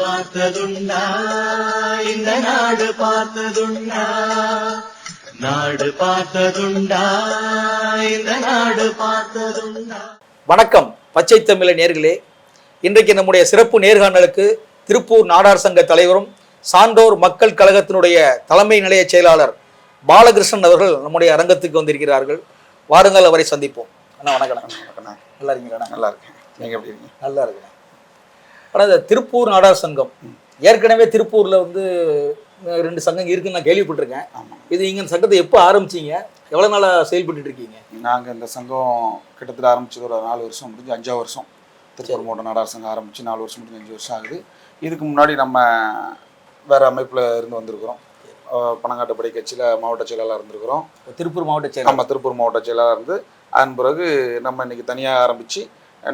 பார்த்ததுண்டா? இந்த நாடு பார்த்ததுண்டா? நாடு பார்த்ததுண்டா? இந்த நாடு பார்த்ததுண்டா? வணக்கம் பச்சை தமிழ நேர்களே. இன்றைக்கு நம்முடைய சிறப்பு நேர்காணலுக்கு திருப்பூர் நாடார் சங்க தலைவரும் சான்றோர் மக்கள் கழகத்தினுடைய தலைமை நிலைய செயலாளர் பாலகிருஷ்ணன் அவர்கள் நம்முடைய அரங்கத்துக்கு வந்திருக்கிறார்கள். வாருங்கள் அவரை சந்திப்போம். அண்ணா வணக்கம். நல்லா இருக்கீங்களா நல்லா இருக்கேன். நீங்க எப்படி இருக்கீங்க? நல்லா இருக்கிறேன் ஆனால் இந்த திருப்பூர் நாடார் சங்கம் ஏற்கனவே திருப்பூர்ல வந்து ரெண்டு சங்கம் இருக்குன்னு நான் கேள்விப்பட்டிருக்கேன். ஆமாம் இது நீங்க இந்த சங்கத்தை எப்போ ஆரம்பிச்சீங்க? எவ்வளவு நாளா செயல்பட்டு இருக்கீங்க? நாங்க இந்த சங்கம் கிட்டத்தட்ட ஆரம்பிச்சது ஒரு நாலு வருஷம் முடிஞ்சு அஞ்சாவது வருஷம். திருப்பூர் மாவட்ட நாடார் சங்கம் ஆரம்பிச்சு நாலு வருஷம் முடிஞ்சு அஞ்சு வருஷம் ஆகுது. இதுக்கு முன்னாடி நம்ம வேற அமைப்புல இருந்து வந்திருக்கிறோம். அஹ் பனங்காட்டுப்படை கட்சியில மாவட்ட செயலாளர் இருந்திருக்கிறோம். திருப்பூர் மாவட்ட செயலாளர். நம்ம திருப்பூர் மாவட்ட செயலாளர் இருந்து அதன் பிறகு நம்ம இன்னைக்கு தனியாக ஆரம்பிச்சு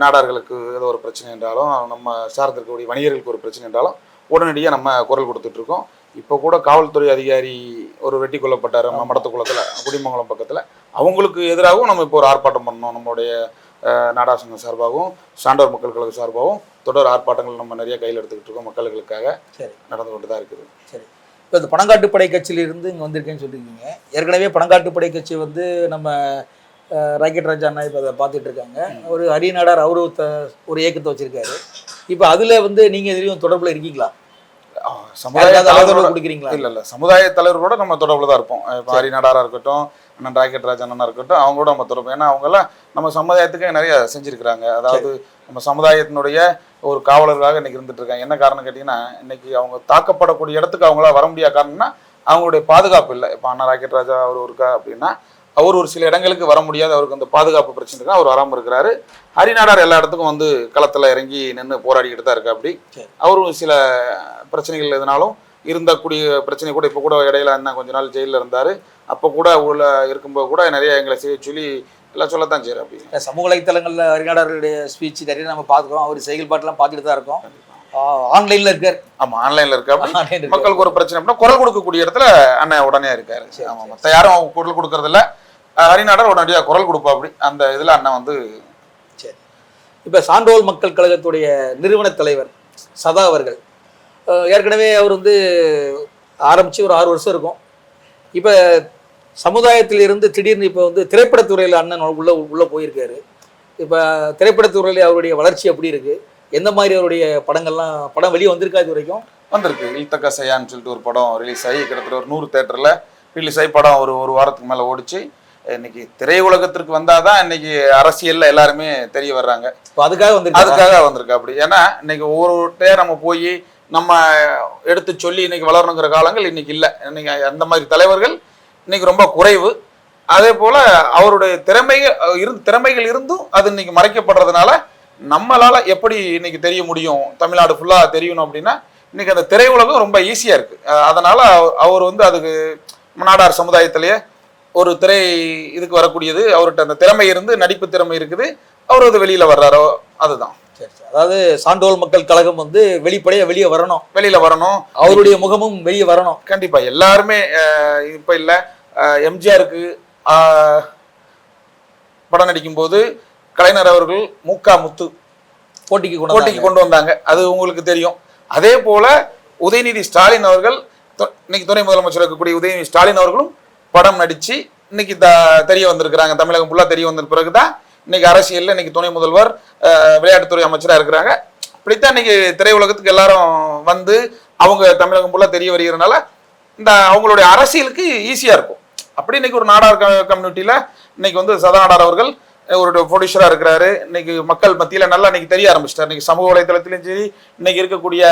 நாடார்களுக்கு ஏதோ ஒரு பிரச்சனை என்றாலும் நம்ம சார்ந்திருக்கக்கூடிய வணிகர்களுக்கு ஒரு பிரச்சனை என்றாலும் உடனடியாக நம்ம குரல் கொடுத்துட்டு இருக்கோம் இப்போ கூட காவல்துறை அதிகாரி ஒரு வெட்டி கொல்லப்பட்டார் நம்ம மடத்துக்குளத்தில் குடிமங்கலம் பக்கத்தில். அவங்களுக்கு எதிராகவும் நம்ம இப்போ ஒரு ஆர்ப்பாட்டம் பண்ணோம் நம்மளுடைய நாடார் சங்கம் சார்பாகவும் சான்றோர் மக்கள் கழக சார்பாகவும் தொடர் ஆர்ப்பாட்டங்கள் நம்ம நிறைய கையில் எடுத்துக்கிட்டு இருக்கோம் மக்களுக்காக சரி. நடந்து கொண்டு தான் இருக்குது. சரி. இப்போ இந்த பனங்காட்டுப்படை கட்சியிலிருந்து இங்கே வந்திருக்கேன்னு சொல்லியிருக்கீங்க. ஏற்கனவே பனங்காட்டுப்படை கட்சி வந்து நம்ம ராக்கெட் ராஜா அண்ணா இப்போ அதை பார்த்துட்டு இருக்காங்க. ஒரு ஹரிநாடார் அவரு ஒரு இயக்கத்தை வச்சிருக்காரு. இப்போ அதில் வந்து நீங்கள் எதிரையும் தொடர்பில் இருக்கீங்களா? சமுதாய தலைவரோட கொடுக்குறீங்களா? இல்ல இல்ல. சமுதாய தலைவரோட நம்ம தொடர்புல தான் இருப்போம். இப்போ ஹரி நாடாரா இருக்கட்டும் அண்ணன் ராக்கெட் ராஜ் அண்ணனா இருக்கட்டும் அவங்களோட நம்ம தொடர்பு. ஏன்னா அவங்க எல்லாம் நம்ம சமுதாயத்துக்கு நிறைய செஞ்சிருக்கிறாங்க. அதாவது நம்ம சமுதாயத்தினுடைய ஒரு காவலர்களாக இன்னைக்கு இருந்துட்டு இருக்காங்க. என்ன காரணம் கேட்டீங்கன்னா இன்னைக்கு அவங்க தாக்கப்படக்கூடிய இடத்துக்கு அவங்களால வர முடியாத காரணம்னா அவங்களுடைய பாதுகாப்பு இல்லை. இப்போ அண்ணா ராக்கெட் ராஜா அவர் இருக்கா அப்படின்னா அவர் ஒரு சில இடங்களுக்கு வர முடியாது. அவருக்கு அந்த பாதுகாப்பு பிரச்சனை இருக்கு அவர் வராமல் இருக்கிறாரு. ஹரிநாடார் எல்லா இடத்துக்கும் வந்து களத்தில் இறங்கி நின்று போராடிக்கிட்டு தான் இருக்கு அப்படி. அவரும் சில பிரச்சனைகள் எதுனாலும் இருந்தக்கூடிய பிரச்சனை கூட இப்போ கூட இடையில என்ன கொஞ்ச நாள் ஜெயிலில் இருந்தார். அப்போ கூட உள்ள இருக்கும்போது கூட நிறைய எங்களை செய்ய சொல்லி எல்லாம் சொல்லத்தான் செய்யற அப்படி. சமூக வலைத்தளங்களில் ஹரிநாடாருடைய ஸ்பீச் நிறைய நம்ம பார்த்துக்கிறோம். அவர் செயல்பாட்டெல்லாம் பார்த்துட்டு தான் இருக்கோம். ஆன்லைனில் இருக்கார். ஆமா ஆன்லைன்ல இருக்காரு. மக்களுக்கு ஒரு பிரச்சனை அப்படின்னா குரல் கொடுக்கக்கூடிய இடத்துல அண்ணன் உடனே இருக்காரு. சரி, ஆமா மற்ற யாரும் அவங்க குரல் கொடுக்கறது இல்ல ஹரிநாடர் உடனடியாக குரல் கொடுப்பா அப்படி. அந்த இதுல அண்ணன் வந்து சரி. இப்போ சான்றோர் மக்கள் கழகத்துடைய நிறுவன தலைவர் சதா அவர்கள். ஏற்கனவே அவர் வந்து ஆரம்பித்து ஒரு ஆறு வருஷம் இருக்கும். இப்போ சமுதாயத்திலிருந்து திடீர்னு இப்போ வந்து திரைப்படத்துறையில் அண்ணன் உள்ள உள்ளே போயிருக்காரு. இப்போ திரைப்படத்துறையில் அவருடைய வளர்ச்சி எப்படி இருக்குது எந்த மாதிரி அவருடைய படங்கள்லாம் படம் வெளியே வந்திருக்கா இது வரைக்கும்? வந்திருக்கு. இல்தக்க சையான்னு சொல்லிட்டு ஒரு படம் ரிலீஸ் ஆகி கிட்டத்தட்ட ஒரு நூறு தேட்டரில் ரிலீஸ் ஆகி படம் ஒரு ஒரு வாரத்துக்கு மேலே ஓடிச்சு. இன்னைக்கு திரையுலகத்திற்கு வந்தாதான் இன்னைக்கு அரசியல்ல எல்லாருமே தெரிய வர்றாங்க. அதுக்காக வந்திருக்காரு? அதுக்காக வந்திருக்கு அப்படி. ஏன்னா இன்னைக்கு ஒவ்வொருட்டையா நம்ம போய் நம்ம எடுத்து சொல்லி இன்னைக்கு வளரணுங்கிற காலங்கள் இன்னைக்கு இல்லை. இன்னைக்கு அந்த மாதிரி தலைவர்கள் இன்னைக்கு ரொம்ப குறைவு. அதே போல அவருடைய திறமைகள் இருந்து திறமைகள் இருந்தும் அது இன்னைக்கு மறைக்கப்படுறதுனால நம்மளால எப்படி இன்னைக்கு தெரிய முடியும்? தமிழ்நாடு ஃபுல்லா தெரியணும் அப்படின்னா இன்னைக்கு அந்த திரையுலகம் ரொம்ப ஈஸியா இருக்கு. அதனால அவ- அவர் வந்து அதுக்கு நாடார் சமுதாயத்திலேயே ஒரு திரை இதுக்கு வரக்கூடியது. அவர்கிட்ட அந்த திறமை இருந்து நடிப்பு திறமை இருக்குது. அவர் அது வெளியில வர்றாரோ அதுதான். சரி சரி. அதாவது சான்றோர் மக்கள் கழகம் வந்து வெளிப்படையாக வெளியே வரணும். வெளியில வரணும். அவருடைய முகமும் வெளியே வரணும். கண்டிப்பா. எல்லாருமே இப்ப இல்ல. எம்ஜிஆருக்கு படம் நடிக்கும் போது கலைஞர் அவர்கள் மூக்கா முத்து போட்டிக்கு கொண்டு போட்டிக்கு கொண்டு வந்தாங்க. அது உங்களுக்கு தெரியும். அதே போல உதயநிதி ஸ்டாலின் அவர்கள் இன்னைக்கு துணை முதலமைச்சர் இருக்கக்கூடிய உதயநிதி ஸ்டாலின் அவர்களும் படம் நடிச்சு இன்னைக்கு த- தெரிய வந்திருக்கிறாங்க. தமிழகம் ஃபுல்லா தெரிய வந்த பிறகுதான் இன்னைக்கு அரசியல்ல இன்னைக்கு துணை முதல்வர் விளையாட்டுத்துறை அமைச்சரா இருக்கிறாங்க. இப்படித்தான் இன்னைக்கு திரையுலகத்துக்கு எல்லாரும் வந்து அவங்க தமிழகம் ஃபுல்லா தெரிய வருகிறதுனால இந்த அவங்களுடைய அரசியலுக்கு ஈஸியா இருக்கும். அப்படி இன்னைக்கு ஒரு நாடார் கம்யூனிட்டியில இன்னைக்கு வந்து சதா நாடார் அவர்கள் ஒரு ப்ரொடியூசரா இருக்கிறாரு. இன்னைக்கு மக்கள் மத்தியில நல்லா இன்னைக்கு தெரிய ஆரம்பிச்சிட்டார். இன்னைக்கு சமூக வலைதளத்திலும் சரி இன்னைக்கு இருக்கக்கூடிய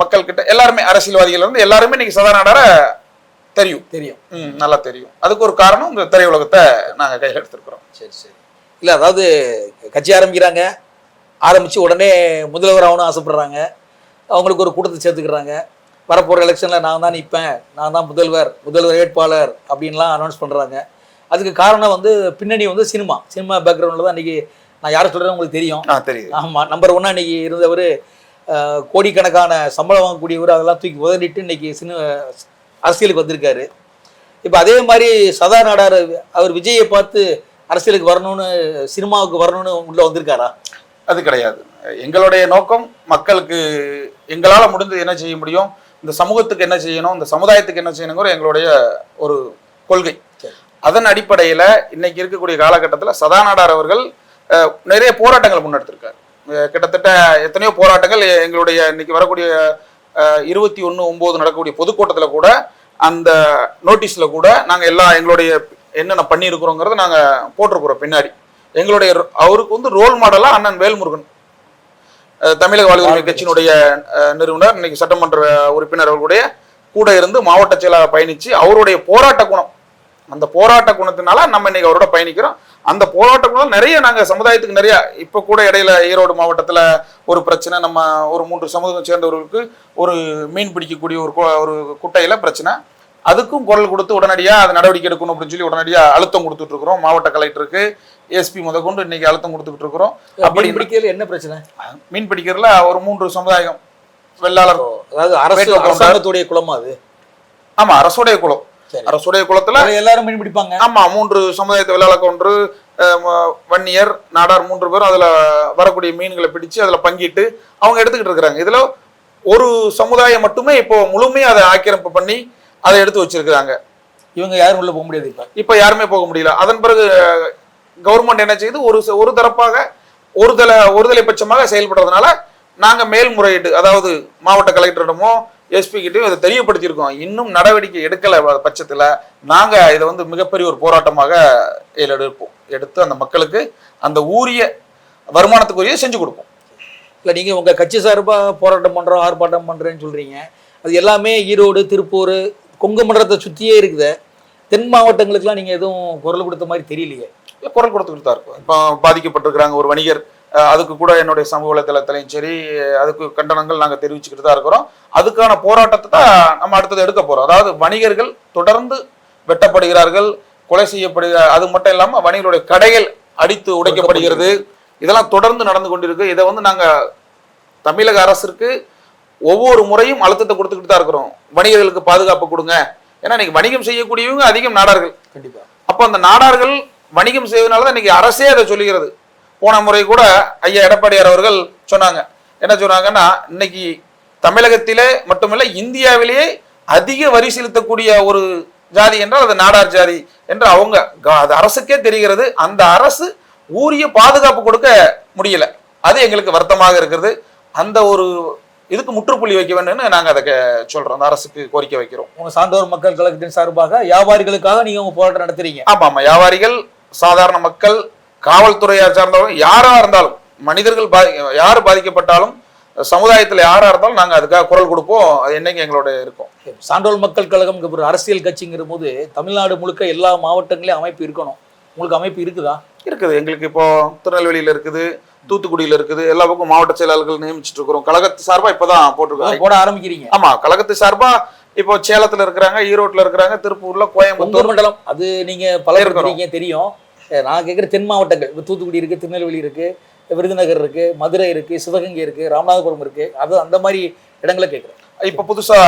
மக்கள் கிட்ட எல்லாருமே அரசியல்வாதிகள் வந்து எல்லாருமே இன்னைக்கு சதா நாடார தெரியும். தெரியும். ம், நல்லா தெரியும். அதுக்கு ஒரு காரணம் இந்த திரையுலகத்தை நாங்க கையில் எடுத்திருக்கிறோம். சரி சரி. இல்லை அதாவது கட்சி ஆரம்பிக்கிறாங்க. ஆரம்பித்து உடனே முதல்வர் ஆகணும் ஆசைப்படுறாங்க. அவங்களுக்கு ஒரு கூட்டத்தை சேர்த்துக்கிறாங்க. வரப்போகிற எலெக்ஷனில் நான் தான் நிற்பேன் நான் தான் முதல்வர் முதல்வர் வேட்பாளர் அப்படின்லாம் அனௌன்ஸ் பண்ணுறாங்க அதுக்கு காரணம் வந்து பின்னணி வந்து சினிமா. சினிமா பேக்ரவுண்டில் தான் இன்றைக்கி நான் யாரை சொல்கிறேன் உங்களுக்கு தெரியும். ஆ தெரியுது. ஆமாம் நம்பர் ஒன்னாக இன்னைக்கு இருந்தவர் கோடிக்கணக்கான சம்பளம் வாங்கக்கூடியவர் அதெல்லாம் தூக்கி உதறிட்டு இன்னைக்கு சினி அரசியலுக்கு வந்திருக்காரு. இப்போ அதே மாதிரி சதா நாடார் அவர் விஜயை பார்த்து அரசியலுக்கு வரணும்னு சினிமாவுக்கு வரணும்னு உள்ள வந்திருக்காரா? அது கிடையாது. எங்களுடைய நோக்கம் மக்களுக்கு எங்களால முடிந்தது என்ன செய்ய முடியும் இந்த சமூகத்துக்கு என்ன செய்யணும் இந்த சமுதாயத்துக்கு என்ன செய்யணுங்கிற எங்களுடைய ஒரு கொள்கை. அதன் அடிப்படையில இன்னைக்கு இருக்கக்கூடிய காலகட்டத்தில் சதாநாடார் அவர்கள் நிறைய போராட்டங்களை முன்னெடுத்திருக்காரு. கிட்டத்தட்ட எத்தனையோ போராட்டங்கள் எங்களுடைய இன்னைக்கு வரக்கூடிய இருபத்தி ஒன்று ஒன்பது நடக்கக்கூடிய பொதுக்கூட்டத்தில் கூட அந்த நோட்டீஸ்ல கூட நாங்க எல்லா எங்களுடைய என்னென்ன பண்ணியிருக்கிறோங்கிறத நாங்க போட்டிருக்கிறோம் பின்னாடி. எங்களுடைய அவருக்கு வந்து ரோல் மாடலா அண்ணன் வேல்முருகன். தமிழக வாழ்வுரிமை கட்சியினுடைய நிறுவனர் இன்னைக்கு சட்டமன்ற உறுப்பினர் அவர்களுடைய கூட இருந்து மாவட்ட செயலாளர் பயணிச்சு அவருடைய போராட்ட குணம் அந்த போராட்ட குணத்தினால நம்ம இன்னைக்கு அவரோட பயணிக்கிறோம். அந்த போராட்ட குணம் நிறைய நாங்க சமுதாயத்துக்கு நிறைய இப்ப கூட இடையில ஈரோடு மாவட்டத்துல ஒரு பிரச்சனை நம்ம ஒரு மூன்று சமூகம் சேர்ந்தவர்களுக்கு ஒரு மீன் பிடிக்கக்கூடிய ஒரு ஒரு குட்டையில பிரச்சனை. அதுக்கும் குரல் கொடுத்து உடனடியா அது நடவடிக்கை எடுக்கணும் அப்படின்னு சொல்லி உடனடியா அழுத்தம் கொடுத்துட்டு இருக்கிறோம். மாவட்ட கலெக்டருக்கு எஸ்பி முதற்கொண்டு இன்னைக்கு அழுத்தம் கொடுத்துட்டு இருக்கிறோம். அப்படி பிடிக்கிறதுல என்ன பிரச்சனை? மீன் பிடிக்கிறதுல ஒரு மூன்று சமுதாயம் வெள்ளாளர் அதாவது அரசு. அரசாங்கத்துடைய குளமா அது? ஆமா அரசுடைய குளம். அரசுடைய குளத்துல எல்லாரும் மீன் பிடிப்பாங்க. ஆமா மூன்று சமுதாயத்தை வெள்ளாள கவுண்டர் வன்னியர் நாடார் மூன்று பேரும் அதுல வரக்கூடிய மீன்களை பிடிச்சு அதுல பங்கிட்டு அவங்க எடுத்துக்கிட்டு இருக்கிறாங்க. இதுல ஒரு சமுதாயம் மட்டுமே இப்போ முழுமையா அதை ஆக்கிரமிப்பு பண்ணி அதை எடுத்து வச்சிருக்கிறாங்க. இவங்க யாரும் உள்ள போக முடியாது இப்ப. இப்ப யாருமே போக முடியல. அதன் பிறகு கவர்மெண்ட் என்ன செய்யுது ஒரு ஒரு தரப்பாக ஒரு தல ஒருதலை பட்சமாக செயல்படுறதுனால நாங்க மேல்முறையீடு அதாவது மாவட்ட கலெக்டரிடமோ எஸ்பி கிட்டயும் இதை தெரியப்படுத்தியிருக்கோம் இன்னும் நடவடிக்கை எடுக்கல பட்சத்துல நாங்க இதை வந்து மிகப்பெரிய ஒரு போராட்டமாக இதில் எடுப்போம் எடுத்து அந்த மக்களுக்கு அந்த ஊரிய வருமானத்துக்குரிய செஞ்சு கொடுப்போம். இல்ல நீங்க உங்க கட்சி சார்பா போராட்டம் பண்றோம் ஆர்ப்பாட்டம் பண்றேன்னு சொல்றீங்க. அது எல்லாமே ஈரோடு திருப்பூர் கொங்கு மண்டலத்தை சுத்தியே இருக்குது. தென் மாவட்டங்களுக்குலாம் நீங்க எதுவும் குரல் கொடுத்த மாதிரி தெரியலையே. குரல் கொடுத்துக்கிட்டு தான் இருக்கும். இப்போ பாதிக்கப்பட்டிருக்கிறாங்க ஒரு வணிகர். அதுக்கு கூட என்னுடைய சமூக வலைதளத்திலையும் சரி அதுக்கு கண்டனங்கள் நாங்கள் தெரிவிச்சுக்கிட்டு தான் இருக்கிறோம். அதுக்கான போராட்டத்தை தான் நம்ம அடுத்தது எடுக்க போறோம். அதாவது வணிகர்கள் தொடர்ந்து வெட்டப்படுகிறார்கள் கொலை செய்யப்படுகிற அது மட்டும் இல்லாம வணிகர்களுடைய கடைகள் அடித்து உடைக்கப்படுகிறது. இதெல்லாம் தொடர்ந்து நடந்து கொண்டிருக்கு. இதை வந்து நாங்க தமிழக அரசிற்கு ஒவ்வொரு முறையும் அழுத்தத்தை கொடுத்துக்கிட்டு தான் இருக்கிறோம். வணிகர்களுக்கு பாதுகாப்பு கொடுங்க. ஏன்னா இன்னைக்கு வணிகம் செய்யக்கூடியவங்க அதிகம் நாடார்கள். கண்டிப்பா. அப்போ அந்த நாடார்கள் வணிகம் செய்வதனால தான் இன்னைக்கு அரசே அதை சொல்லுகிறது. போன முறை கூட ஐயா எடப்பாடியார் அவர்கள் சொன்னாங்க. என்ன சொன்னாங்கன்னா இன்னைக்கு தமிழகத்திலே மட்டுமல்ல இந்தியாவிலேயே அதிக வரி செலுத்தக்கூடிய ஒரு ஜாதி என்றால் அது நாடார் ஜாதி என்று அவங்க அது அரசுக்கே தெரிகிறது. அந்த அரசு ஊரிய பாதுகாப்பு கொடுக்க முடியல. அது எங்களுக்கு வருத்தமாக இருக்கிறது. அந்த ஒரு இதுக்கு முற்றுப்புள்ளி வைக்க வேண்டும்னு நாங்க அதை சொல்றோம். அந்த அரசுக்கு கோரிக்கை வைக்கிறோம். உங்க சான்றோர் மக்கள் கழகத்தின் சார்பாக வியாபாரிகளுக்காக நீங்க உங்க போராட்டம் நடத்துறீங்க. ஆமா ஆமா. வியாபாரிகள் சாதாரண மக்கள் காவல்துறையா சார்ந்தவங்க யாரா இருந்தாலும் மனிதர்கள் பாதி யார் பாதிக்கப்பட்டாலும் சமுதாயத்துல யாரா இருந்தாலும் நாங்க அதுக்காக குரல் கொடுப்போம். அது என்னைக்கு எங்களோட இருக்கும். சான்றோர் மக்கள் கழகம் ஒரு அரசியல் கட்சிங்கிற போது தமிழ்நாடு முழுக்க எல்லா மாவட்டங்களையும் அமைப்பு இருக்கணும். உங்களுக்கு அமைப்பு இருக்குதா? இருக்குது. எங்களுக்கு இப்போ திருநெல்வேலியில இருக்குது தூத்துக்குடியில இருக்குது எல்லா பக்கம் மாவட்ட செயலாளர்கள் நியமிச்சிட்டு இருக்கிறோம். கழகத்து சார்பா இப்பதான் போட்டிருக்கோம். போட ஆரம்பிக்கிறீங்க. ஆமா கழகத்து சார்பா இப்போ சேலத்துல இருக்கிறாங்க ஈரோட்ல இருக்கிறாங்க திருப்பூர்ல கோயம்புத்தூர் மண்டலம் அது நீங்க பல இருக்கிறோம். இருக்கீங்க தெரியும். நான் கேட்குற தென் மாவட்டங்கள். இப்ப தூத்துக்குடி இருக்கு திருநெல்வேலி இருக்கு விருதுநகர் இருக்கு மதுரை இருக்கு சிவகங்கை இருக்கு ராமநாதபுரம் இருக்கு. அது அந்த மாதிரி இடங்களை கேட்குறேன் இப்ப புதுசா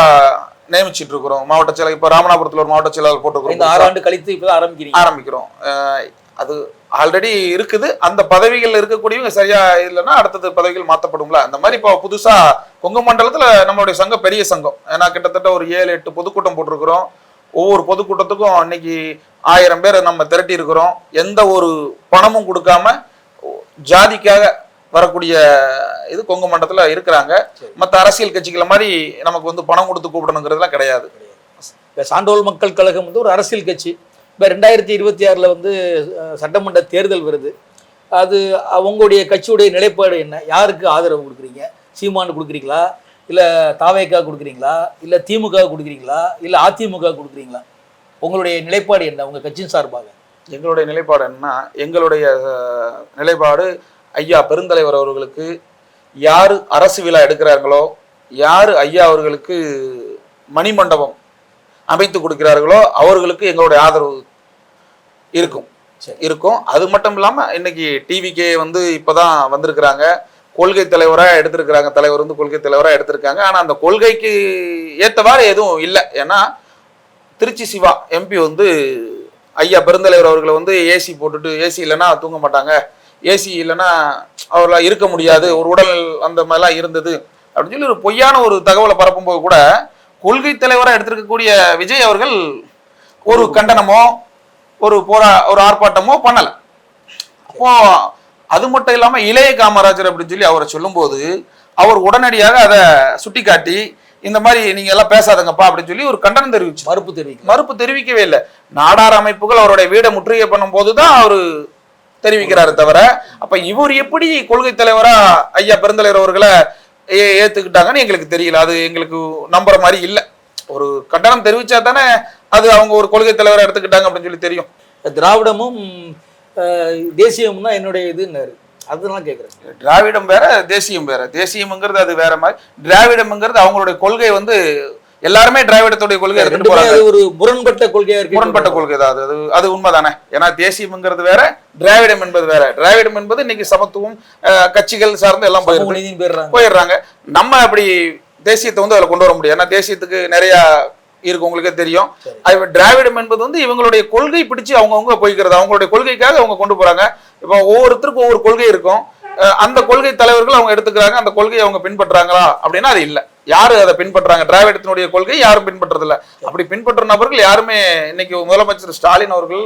நியமிச்சிட்டு இருக்கிறோம் மாவட்ட செயலர் இப்ப ராமநாதபுரத்துல ஒரு மாவட்ட செயலாளர் இந்த போட்டிருக்கிறோம் ஆறு ஆண்டு கழித்து ஆரம்பிக்கிறீங்க. ஆரம்பிக்கிறோம். அஹ் அது ஆல்ரெடி இருக்குது. அந்த பதவிகள் இருக்கக்கூடியவங்க சரியா இல்லைன்னா அடுத்தது பதவிகள் மாத்தப்படும்ல. அந்த மாதிரி இப்போ புதுசா கொங்கு மண்டலத்துல நம்மளுடைய சங்கம் பெரிய சங்கம். ஏன்னா கிட்டத்தட்ட ஒரு ஏழு எட்டு பொதுக்கூட்டம் போட்டிருக்கிறோம். ஒவ்வொரு பொதுக்கூட்டத்துக்கும் இன்னைக்கு ஆயிரம் பேர் நம்ம திரட்டி இருக்கிறோம். எந்த ஒரு பணமும் கொடுக்காம ஜாதிக்காக வரக்கூடிய இது கொங்கு மண்டலத்துல இருக்கிறாங்க. மற்ற அரசியல் கட்சிகளை மாதிரி நமக்கு வந்து பணம் கொடுத்து கூப்பிடணுங்கிறதுலாம் கிடையாது. இப்போ சான்றோர் மக்கள் கழகம் வந்து ஒரு அரசியல் கட்சி. இப்போ ரெண்டாயிரத்தி இருபத்தி ஆறில் வந்து சட்டமன்ற தேர்தல் வருது. அது அஹ், உங்களுடைய கட்சியுடைய நிலைப்பாடு என்ன? யாருக்கு ஆதரவு கொடுக்குறீங்க? சீமானு கொடுக்குறீங்களா? இல்லை தாவேக்கா கொடுக்குறீங்களா? இல்லை திமுக கொடுக்குறீங்களா? இல்லை அதிமுக கொடுக்குறீங்களா? உங்களுடைய நிலைப்பாடு என்ன? உங்கள் கட்சியின் சார்பாக. எங்களுடைய நிலைப்பாடு என்னன்னா எங்களுடைய நிலைப்பாடு ஐயா பெருந்தலைவர் அவர்களுக்கு யாரு அரசு விழா எடுக்கிறார்களோ யாரு ஐயா அவர்களுக்கு மணிமண்டபம் அமைத்து கொடுக்கிறார்களோ அவர்களுக்கு எங்களுடைய ஆதரவு இருக்கும். சரி. இருக்கும். அது மட்டும் இல்லாம இன்னைக்கு டிவிக்கே வந்து இப்பதான் வந்திருக்கிறாங்க. கொள்கை தலைவரா எடுத்திருக்கிறாங்க. தலைவர் வந்து கொள்கை தலைவரா எடுத்திருக்காங்க. ஆனா அந்த கொள்கைக்கு ஏத்தவாறு எதுவும் இல்லை. ஏன்னா திருச்சி சிவா எம்பி வந்து ஐயா பெருந்தலைவர் அவர்களை வந்து ஏசி போட்டுட்டு ஏசி இல்லைன்னா தூங்க மாட்டாங்க. ஏசி இல்லைன்னா அவர்களால் இருக்க முடியாது. ஒரு உடல் அந்த மாதிரிலாம் இருந்தது. அப்படின்னு சொல்லி ஒரு பொய்யான ஒரு தகவலை பரப்பும்போது கூட கொள்கை தலைவராக எடுத்திருக்கக்கூடிய விஜய் அவர்கள் ஒரு கண்டனமோ ஒரு போரா ஒரு ஆர்ப்பாட்டமோ பண்ணலை. அப்போ அது மட்டும் இல்லாமல் இளைய காமராஜர் அப்படின்னு சொல்லி அவரை சொல்லும்போது அவர் உடனடியாக அதை சுட்டிக்காட்டி இந்த மாதிரி நீங்க எல்லாம் பேசாதங்கப்பா அப்படின்னு சொல்லி ஒரு கண்டனம் தெரிவிச்சு மறுப்பு தெரிவிக்கல. மறுப்பு தெரிவிக்கவே இல்லை. நாடார் அமைப்புகள் அவருடைய வீடை முற்றுகை பண்ணும்போது தான் அவர் தெரிவிக்கிறாரு தவிர அப்ப இவர் எப்படி கொள்கை தலைவரா ஐயா பெருந்தலைவர் அவர்களை ஏ- ஏத்துக்கிட்டாங்கன்னு எங்களுக்கு தெரியல. அது எங்களுக்கு நம்புற மாதிரி இல்ல. ஒரு கண்டனம் தெரிவிச்சா தானே அது அவங்க ஒரு கொள்கை தலைவரா எடுத்துக்கிட்டாங்க அப்படின்னு சொல்லி தெரியும். திராவிடமும் தேசியமும் தான் என்னுடைய இதுன்னாரு. அதெல்லாம் கேட்குறேன் திராவிடம் வேற தேசியம் வேற. தேசியம்ங்கிறது அது வேற மாதிரி. திராவிடம்ங்கிறது அவங்களுடைய கொள்கை வந்து எல்லாருமே திராவிடத்துடைய கொள்கை எடுத்துட்டு போறாங்க. ஒரு முரண்பட்ட கொள்கையா இருக்கு. முரண்பட்ட கொள்கை தான். அது அது உண்மைதானே? ஏன்னா தேசியம்ங்கிறது வேற திராவிடம் என்பது வேற. திராவிடம் என்பது இன்னைக்கு சமத்துவம் கட்சிகள் சார்ந்து எல்லாம் போயிடுறாங்க. போயிடுறாங்க. நம்ம அப்படி தேசியத்தை வந்து அதில் கொண்டு வர முடியாது. ஏன்னா தேசியத்துக்கு நிறைய இருக்கு உங்களுக்கே தெரியும். அது திராவிடம் என்பது வந்து இவங்களுடைய கொள்கை பிடிச்சு அவங்கவுங்க போய்க்கிறது அவங்களுடைய கொள்கைக்காக அவங்க கொண்டு போறாங்க. இப்போ ஒவ்வொருத்தருக்கும் ஒவ்வொரு கொள்கை இருக்கும். அந்த கொள்கை தலைவர்கள் அவங்க எடுத்துக்கிறாங்க அந்த கொள்கையை அவங்க பின்பற்றுறாங்களா அப்படின்னா அது இல்ல. யாரு அதை பின்பற்றுறாங்க திராவிடத்தினுடைய கொள்கை யாரும் பின்பற்றுறது இல்ல அப்படி பின்பற்ற நபர்கள் யாருமே இன்னைக்கு முதலமைச்சர் ஸ்டாலின் அவர்கள்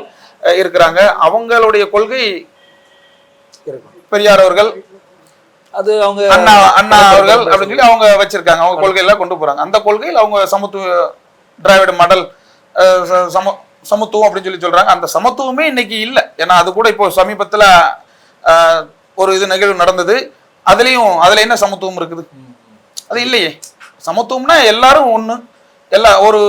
இருக்கிறாங்க. அவங்களுடைய கொள்கை பெரியார் அவர்கள் அது அவங்க அண்ணா அண்ணா அவர்கள் அப்படின்னு சொல்லி அவங்க வச்சிருக்காங்க. அவங்க கொள்கையெல்லாம் கொண்டு போறாங்க. அந்த கொள்கையில் அவங்க சமத்துவ திராவிட மாடல் ச- சம சமத்துவம் அப்படின்னு சொல்லி சொல்றாங்க. அந்த சமத்துவமே இன்னைக்கு இல்லை. ஏன்னா அது கூட இப்போ சமீபத்தில் ஒரு இது நிகழ்வு நடந்தது. அதுலேயும் அதில் என்ன சமத்துவம் இருக்குது? அது இல்லையே. சமத்துவம்னா எல்லாரும் ஒன்று எல்லா ஒரு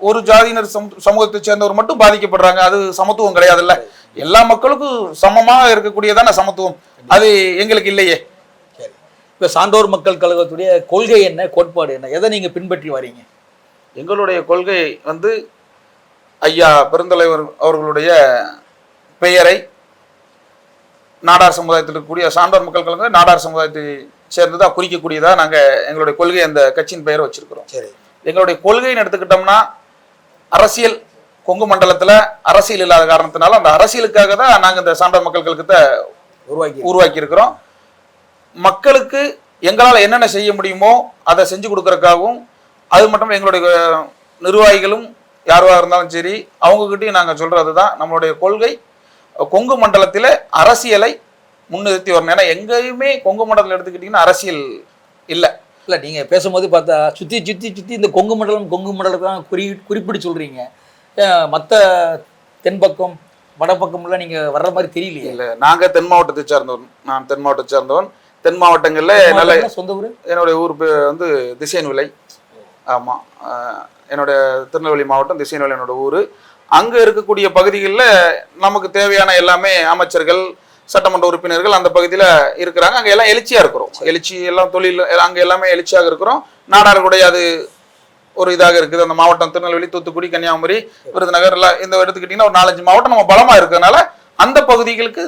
ஒரு ஜாதியினர் சமூகத்தை சேர்ந்தவர் மட்டும் பாதிக்கப்படுறாங்க. அது சமத்துவம் கிடையாதுல்ல. எல்லா மக்களுக்கும் சமமாக இருக்கக்கூடியதான சமத்துவம். அது எங்களுக்கு இல்லையே. சரி. இப்போ சான்றோர் மக்கள் கழகத்துடைய கொள்கை என்ன? கோட்பாடு என்ன? எதை நீங்கள் பின்பற்றி வரீங்க? எங்களுடைய கொள்கை வந்து ஐயா பெருந்தலைவர் அவர்களுடைய பெயரை நாடார் சமுதாயத்தில் இருக்கக்கூடிய சான்றோர் மக்கள் கழகம் நாடார் சமுதாயத்தை சேர்ந்ததா குறிக்கக்கூடியதா நாங்க எங்களுடைய கொள்கை அந்த கட்சியின் பெயரை வச்சிருக்கிறோம். சரி. எங்களுடைய கொள்கைன்னு எடுத்துக்கிட்டோம்னா அரசியல் கொங்கு மண்டலத்துல அரசியல் இல்லாத காரணத்தினால அந்த அரசியலுக்காக தான் நாங்க இந்த சான்றோர் மக்கள் கழகத்தை உருவாக்கி உருவாக்கி இருக்கிறோம் மக்களுக்கு எங்களால் என்னென்ன செய்ய முடியுமோ அதை செஞ்சு கொடுக்கறதுக்காகவும் அது மட்டும் எங்களுடைய நிர்வாகிகளும் யாருவா இருந்தாலும் சரி அவங்ககிட்டயும் நாங்கள் சொல்றது தான் நம்மளுடைய கொள்கை. கொங்கு மண்டலத்தில் அரசியலை முன்னிறுத்தி வரணும். ஏன்னா எங்கேயுமே கொங்கு மண்டலத்தில் எடுத்துக்கிட்டிங்கன்னா அரசியல் இல்லை. இல்ல நீங்க பேசும்போது பார்த்தா சுத்தி சுத்தி சுத்தி இந்த கொங்கு மண்டலம் கொங்கு மண்டலத்தை தான் குறி குறிப்பிட்டு சொல்றீங்க. ஏன் மத்த தென்பக்கம் வடபக்கம்லாம் நீங்க வர்ற மாதிரி தெரியலையே. இல்லை நாங்கள் தென் மாவட்டத்தை சேர்ந்தவன். நான் தென் மாவட்டத்தை சேர்ந்தவன். தென் மாவட்டங்களில் நல்ல சொந்த ஊரு? என்னுடைய ஊர் வந்து திசையன்விலை ஆமாம் என்னுடைய திருநெல்வேலி மாவட்டம் திசையன்விலை என்னோட ஊர். அங்கே இருக்கக்கூடிய பகுதிகளில் நமக்கு தேவையான எல்லாமே அமைச்சர்கள் சட்டமன்ற உறுப்பினர்கள் அந்த பகுதியில் இருக்கிறாங்க. அங்கே எல்லாம் எழுச்சியாக இருக்கிறோம். எழுச்சி எல்லாம் தொழில் அங்கே எல்லாமே எழுச்சியாக இருக்கிறோம். நாடார்களுடைய அது ஒரு இதாக இருக்குது. அந்த மாவட்டம் திருநெல்வேலி தூத்துக்குடி கன்னியாகுமரி விருதுநகர் எல்லாம் இந்த எடுத்துக்கிட்டிங்கன்னா ஒரு நாலஞ்சு மாவட்டம் நம்ம பலமாக இருக்கிறதுனால அந்த பகுதிகளுக்கு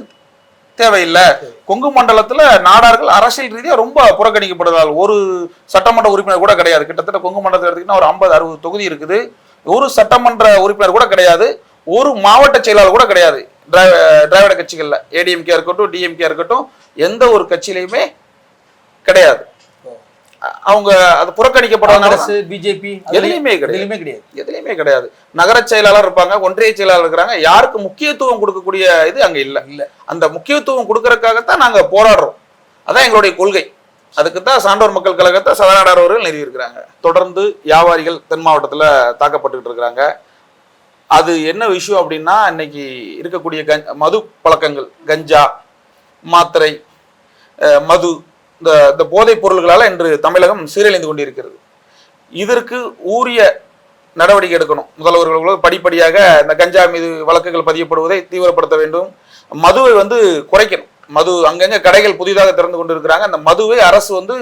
தேவையில்லை. கொங்கு மண்டலத்துல நாடார்கள் அரசியல் ரீதியாக ரொம்ப புறக்கணிக்கப்படுவதால் ஒரு சட்டமன்ற உறுப்பினர் கூட கிடையாது. கிட்டத்தட்ட கொங்கு மண்டலத்தில் எடுத்துக்கிட்டா ஒரு ஐம்பது அறுபது தொகுதி இருக்குது. ஒரு சட்டமன்ற உறுப்பினர் கூட கிடையாது. ஒரு மாவட்ட செயலாளர் கூட கிடையாது. திராவி- திராவிட கட்சிகளில். ஏடிஎம்கே இருக்கட்டும் டிஎம்கே இருக்கட்டும் எந்த ஒரு கட்சியிலையுமே கிடையாது. அவங்க அது புறக்கணிக்கப்படுறதுனால காங்கிரஸ் பிஜேபி எதுலையுமே கிடையாது. எதுலையுமே கிடையாது. எதுலையுமே கிடையாது. நகர செயலாளர் இருப்பாங்க ஒன்றிய செயலாளர் இருக்கிறாங்க. யாருக்கு முக்கியத்துவம் கொடுக்கக்கூடிய இது அங்க இல்ல. இல்ல. அந்த முக்கியத்துவம் கொடுக்கறதுக்காகத்தான் நாங்க போராடுறோம். அதான் எங்களுடைய கொள்கை. அதுக்கு தான் சான்றோர் மக்கள் கழகத்தை சதநாடார் அவர்கள் நிறுவியிருக்கிறாங்க. தொடர்ந்து வியாபாரிகள் தென் மாவட்டத்துல தாக்கப்பட்டுக்கிட்டு இருக்கிறாங்க. அது என்ன விஷயம் அப்படின்னா இன்னைக்கு இருக்கக்கூடிய கஞ் மது பழக்கங்கள் கஞ்சா மாத்திரை மது இந்த இந்த போதைப் பொருள்களால் இன்று தமிழகம் சீரழிந்து கொண்டிருக்கிறது. இதற்கு ஊரிய நடவடிக்கை எடுக்கணும். முதல்வர்கள் படிப்படியாக இந்த கஞ்சா மீது வழக்குகள் பதியப்படுவதை தீவிரப்படுத்த வேண்டும். மதுவை வந்து குறைக்கணும். மது அங்கங்கே கடைகள் புதிதாக திறந்து கொண்டு இருக்கிறாங்க அந்த மதுவை அரசு வந்து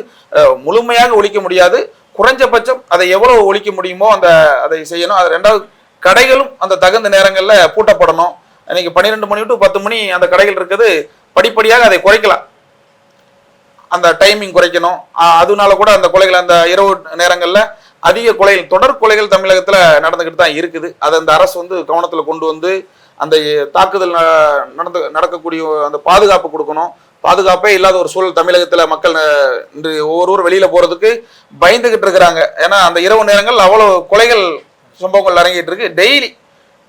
முழுமையாக ஒழிக்க முடியாது. குறைஞ்சபட்சம் அதை எவ்வளவு ஒழிக்க முடியுமோ அந்த அதை செய்யணும். அது ரெண்டாவது கடைகளும் அந்த தகுந்த நேரங்களில் பூட்டப்படணும். இன்னைக்கு பன்னிரெண்டு மணி டு பத்து மணி அந்த கடைகள் இருக்குது. படிப்படியாக அதை குறைக்கலாம். அந்த டைமிங் குறைக்கணும். அதனால கூட அந்த கொலைகள் அந்த இரவு நேரங்களில் அதிக கொலைகள் தொடர் கொலைகள் தமிழகத்தில் நடந்துக்கிட்டு தான் இருக்குது. அதை அந்த அரசு வந்து கவனத்தில் கொண்டு வந்து அந்த தாக்குதல் ந- நடந்து நடக்கக்கூடிய அந்த பாதுகாப்பு கொடுக்கணும். பாதுகாப்பே இல்லாத ஒரு சூழல் தமிழகத்தில் மக்கள் இன்று ஒவ்வொரு வெளியில் போகிறதுக்கு பயந்துகிட்டு இருக்கிறாங்க. ஏன்னா அந்த இரவு நேரங்கள் அவ்வளோ கொலைகள் சம்பவங்கள் அரங்கிட்டு இருக்கு. டெய்லி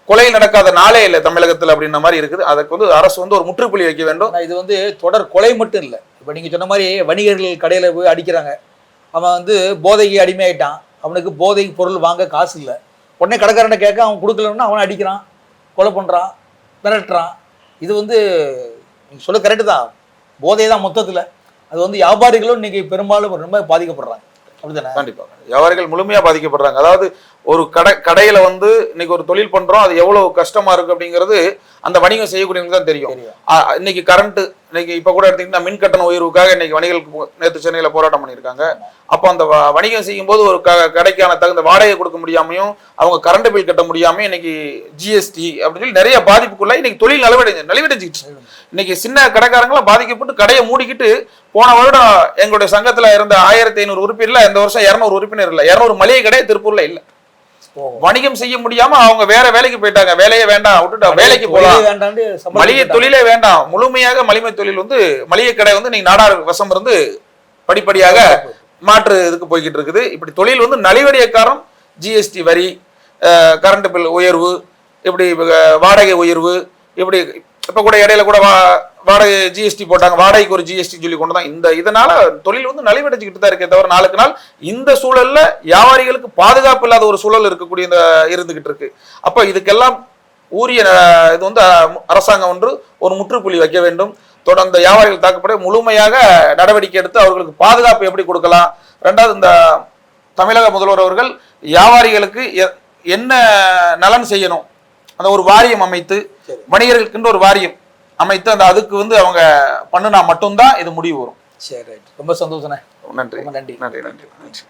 கொலை நடக்காத நாளே இல்லை தமிழகத்தில் அப்படின்ற மாதிரி இருக்குது. அதுக்கு வந்து அரசு வந்து ஒரு முற்றுப்புள்ளி வைக்க வேண்டும். இது வந்து தொடர் கொலை மட்டும் இல்லை. இப்போ நீங்கள் சொன்ன மாதிரி வணிகர்கள் கடையில் போய் அடிக்கிறாங்க. அவன் வந்து போதைக்கு அடிமையாயிட்டான். அவனுக்கு போதைக்கு பொருள் வாங்க காசு இல்லை. உடனே கடைக்காரனை கேட்க அவன் கொடுக்கலன்னா அவனை அடிக்கிறான் கொலை பண்ணுறான் மிரட்டுறான். இது வந்து நீங்கள் சொல்ல கரெக்டு தான். போதை தான் மொத்தத்தில். அது வந்து வியாபாரிகளும் இன்னைக்கு பெரும்பாலும் ரொம்ப பாதிக்கப்படுறாங்க. அப்படிதானே கண்டிப்பாக வியாபாரிகள் முழுமையாக பாதிக்கப்படுறாங்க. அதாவது ஒரு கடை கடையில வந்து இன்னைக்கு ஒரு தொழில் பண்றோம் அது எவ்வளவு கஷ்டமா இருக்கு அப்படிங்கிறது அந்த வணிகம் செய்யக்கூடியவங்களுக்கு தான் தெரியும். இன்னைக்கு கரண்ட் இன்னைக்கு இப்ப கூட எடுத்தீங்கன்னா மின் கட்டண உயர்வுக்காக இன்னைக்கு வணிகர்களுக்கு நேற்று சென்னையில போராட்டம் பண்ணியிருக்காங்க. அப்போ அந்த வணிகம் செய்யும் போது ஒரு க- கடைக்கான தகுந்த வாடகை கொடுக்க முடியாமையும் அவங்க கரண்ட் பில் கட்ட முடியாம இன்னைக்கு ஜிஎஸ்டி அப்படின்னு சொல்லி நிறைய பாதிப்புக்குள்ள இன்னைக்கு தொழில் நலிவடைஞ்சு நலிவடைஞ்சிட்டு இன்னைக்கு சின்ன கடைக்காரங்களாம் பாதிக்கப்பட்டு கடையை மூடிக்கிட்டு போன வருடம் எங்களுடைய சங்கத்துல இருந்த ஆயிரத்தி ஐநூறு உறுப்பினர்ல இந்த வருஷம் இருநூறு உறுப்பினர் இல்ல இருநூறு மளிகை கடை திருப்பூர்ல இல்ல. வணிகம் செய்ய முடியாம அவங்க வேற வேலைக்கு போயிட்டாங்க. வேலையே வேண்டாம். விட்டுட்டு வேலைக்கு சம்பளம் மளிகை. தொழிலே வேண்டாம். முழுமையாக மளிகை தொழில் வந்து மளிகை கடை வந்து நீங்க நாடார் வசம் இருந்து படிப்படியாக மாற்று இதுக்கு போய்கிட்டு இருக்குது. இப்படி தொழில் வந்து நலிவடைய காரணம் ஜிஎஸ்டி வரி கரண்ட் பில் உயர்வு இப்படி வாடகை உயர்வு இப்படி இப்ப கூட இடையில கூட வாடகை ஜிஎஸ்டி போட்டாங்க. வாடகைக்கு ஒரு ஜிஎஸ்டி சொல்லி கொண்டு தான் இந்த இதனால தொழில் வந்து நலிவடைஞ்சுக்கிட்டு தான் இருக்கே தவிர நாளுக்கு நாள் இந்த சூழல்ல வியாபாரிகளுக்கு பாதுகாப்பு இல்லாத ஒரு சூழல் இருக்கக்கூடிய இந்த இருந்துகிட்டு இருக்கு. அப்ப இதுக்கெல்லாம் உரிய இது வந்து அரசாங்கம் ஒன்று ஒரு முற்றுப்புள்ளி வைக்க வேண்டும். தொடர்ந்து வியாபாரிகள் தாக்கப்பட முழுமையாக நடவடிக்கை எடுத்து அவர்களுக்கு பாதுகாப்பு எப்படி கொடுக்கலாம்? ரெண்டாவது இந்த தமிழக முதல்வர் அவர்கள் வியாபாரிகளுக்கு எ- என்ன நலன் செய்யணும்? அந்த ஒரு வாரியம் அமைத்து வணிகர்களுக்குன்ற ஒரு வாரியம் அமைத்து அந்த அதுக்கு வந்து அவங்க பண்ணுனா மட்டும்தான் இது முடிவு வரும். சரி ரைட் ரொம்ப சந்தோஷண்ணே. நன்றி. நன்றி. நன்றி நன்றி. நன்றி.